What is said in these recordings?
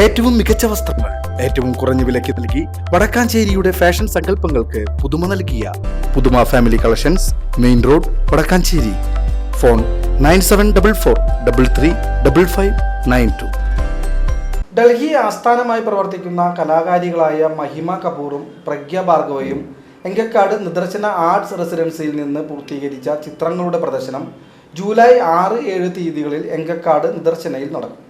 ഏറ്റവും മികച്ച വസ്ത്രങ്ങൾ ഏറ്റവും കുറഞ്ഞ വിലയ്ക്ക് നൽകി വടക്കാഞ്ചേരിയുടെ ഫാഷൻ സങ്കല്പങ്ങൾക്ക് പുതുമ നൽകിയ പുതുമ family collections main road Vadakkanchery. Phone nine seven double four double three double five nine two. Delhi ആസ്ഥാനമായി പ്രവർത്തിക്കുന്ന കലാകാരികളായ മഹിമ കപൂറും പ്രഗ്യ ഭാർഗവയും എങ്കക്കാട് നിദർശന ആർട്സ് റെസിഡൻസിയിൽ നിന്ന് പൂർത്തീകരിച്ച ചിത്രങ്ങളുടെ പ്രദർശനം ജൂലൈ ആറ് ഏഴ് തീയതികളിൽ എങ്കക്കാട് നിദർശനയിൽ നടക്കും.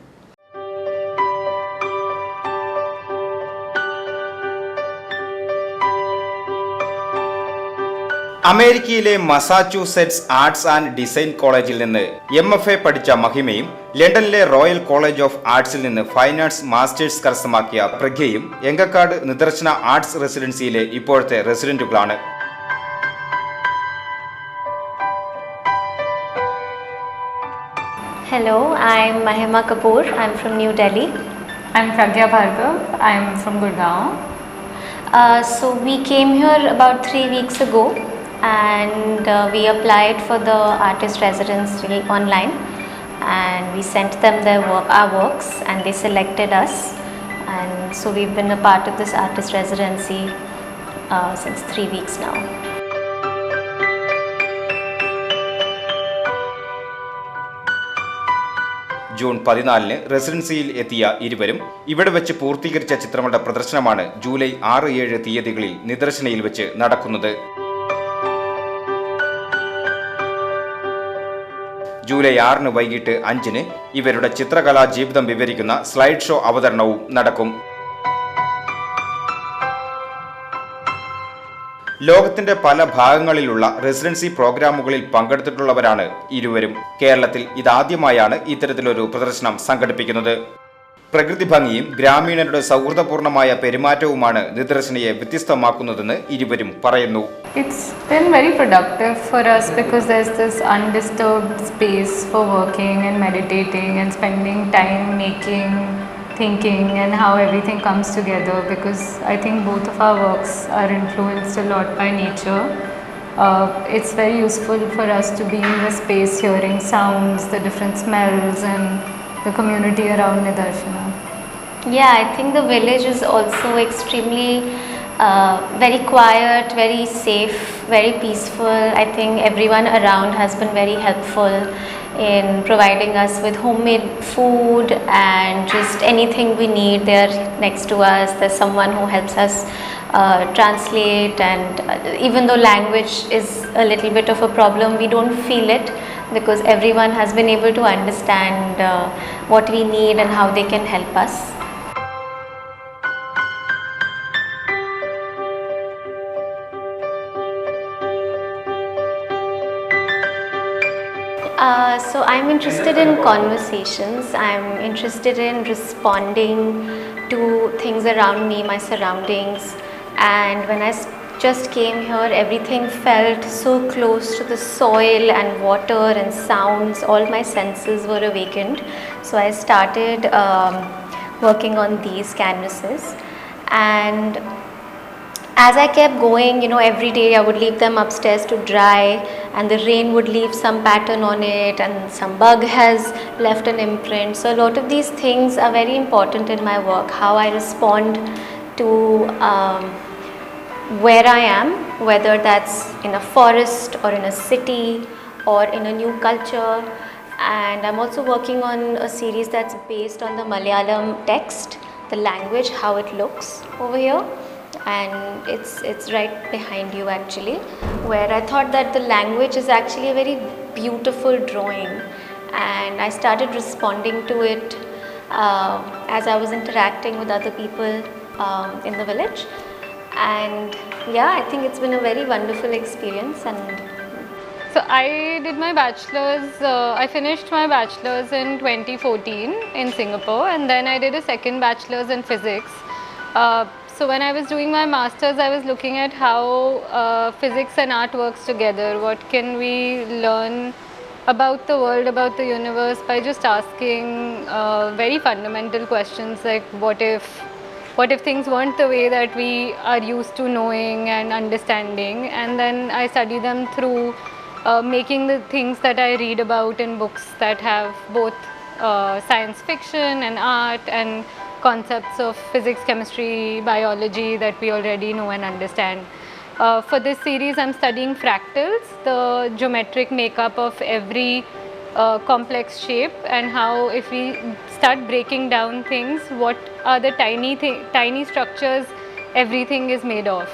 അമേരിക്കയിലെ മസാച്യൂസെറ്റ്സ് ആർട്സ് ആൻഡ് ഡിസൈൻ കോളേജിൽ നിന്ന് എം എഫ് എ പഠിച്ച മഹിമയും ലണ്ടനിലെ റോയൽ കോളേജ് ഓഫ് ആർട്സിൽ നിന്ന് ഫൈൻ ആർട്സ് മാസ്റ്റേഴ്സ് കരസ്ഥമാക്കിയ പ്രഗ്യയും എങ്കക്കാട് നിദർശന ആർട്സ് റെസിഡൻസിയിലെ ഇപ്പോഴത്തെ റെസിഡന്റുകളാണ് hello I am Mahima Kapoor I am from New Delhi I am Pragya Bhargav. I'm from Gurgaon. Uh, so we came here about three weeks ago and uh, we applied for the artist residency online and we sent them their work, our works and they selected us and so we've been a part of this artist residency uh, since three weeks now. June പതിനാലിന് റെസിഡൻസിയിൽ എത്തിയ ഇരുവരും ഇവിടെ വെച്ച് പൂർത്തീകരിച്ച ചിത്രങ്ങളുടെ പ്രദർശനമാണ് July ആറ് ഏഴ് തീയതികളിൽ നിദർശനയിൽ വെച്ച് നടക്കുന്നത് ജൂലൈ ആറിന് വൈകിട്ട് അഞ്ചിന് ഇവരുടെ ചിത്രകലാ ജീവിതം വിവരിക്കുന്ന സ്ലൈഡ് ഷോ അവതരണവും നടക്കും. ലോകത്തിന്റെ പല ഭാഗങ്ങളിലുള്ള റെസിഡൻസി പ്രോഗ്രാമുകളിൽ പങ്കെടുത്തിട്ടുള്ളവരാണ് ഇരുവരും. കേരളത്തിൽ ഇതാദ്യമായാണ് ഇത്തരത്തിലൊരു പ്രദർശനം സംഘടിപ്പിക്കുന്നത്. പ്രകൃതി ഭംഗിയും ഗ്രാമീണരുടെ സൗഹൃദപൂർണമായ പെരുമാറ്റവുമാണ് നിദർശനയെ വ്യത്യസ്തമാക്കുന്നതെന്ന് ഇരുവരും പറയുന്നു. It's been very productive for us because there is undisturbed space for working and meditating and spending time making thinking and how everything comes together because I think both of our works are influenced lot by nature Uh, it's very useful for us to be in the space hearing sounds, the different smells and the community around Nidarshana. Yeah, I think the village is also extremely uh, very quiet, very safe, very peaceful. I think everyone around has been very helpful in providing us with homemade food and just anything we need. They're next to us. There's someone who helps us uh, translate, and uh, even though language is a little bit of a problem, we don't feel it because everyone has been able to understand uh, what we need and how they can help us. Uh, so I'm interested in conversations. I'm interested in responding to things around me, my surroundings. And when I just came here, everything felt so close to the soil and water and sounds. All my senses were awakened. So I started um, working on these canvases. And as I kept going, you know, every day I would leave them upstairs to dry, and the rain would leave some pattern on it, and some bug has left an imprint. So, a lot of these things are very important in my work how I respond to um, where I am, whether that's in a forest or in a city or in a new culture. And I'm also working on a series that's based on the Malayalam text, the language, how it looks over here. And it's it's right behind you actually where i thought that the language is actually a very beautiful drawing. And i started responding to it uh, as i was interacting with other people um, in the village and yeah i think it's been a very wonderful experience and So I did my bachelor's, uh, I finished my bachelor's in 2014 in Singapore and then I did a second bachelor's in physics. Uh, so when I was doing my master's, I was looking at how uh, physics and art works together. What can we learn about the world, about the universe by just asking uh, very fundamental questions like what if what if things weren't the way that we are used to knowing and understanding and then i study them through uh, making the things that i read about in books that have both uh, science fiction and art and concepts of physics, chemistry, biology that we already know and understand. Uh, for this series, I'm studying fractals, the geometric makeup of every uh, complex shape and how if we start breaking down things, what are the tiny, th tiny structures everything is made of.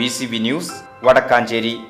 VCB News, Vadakkancheri.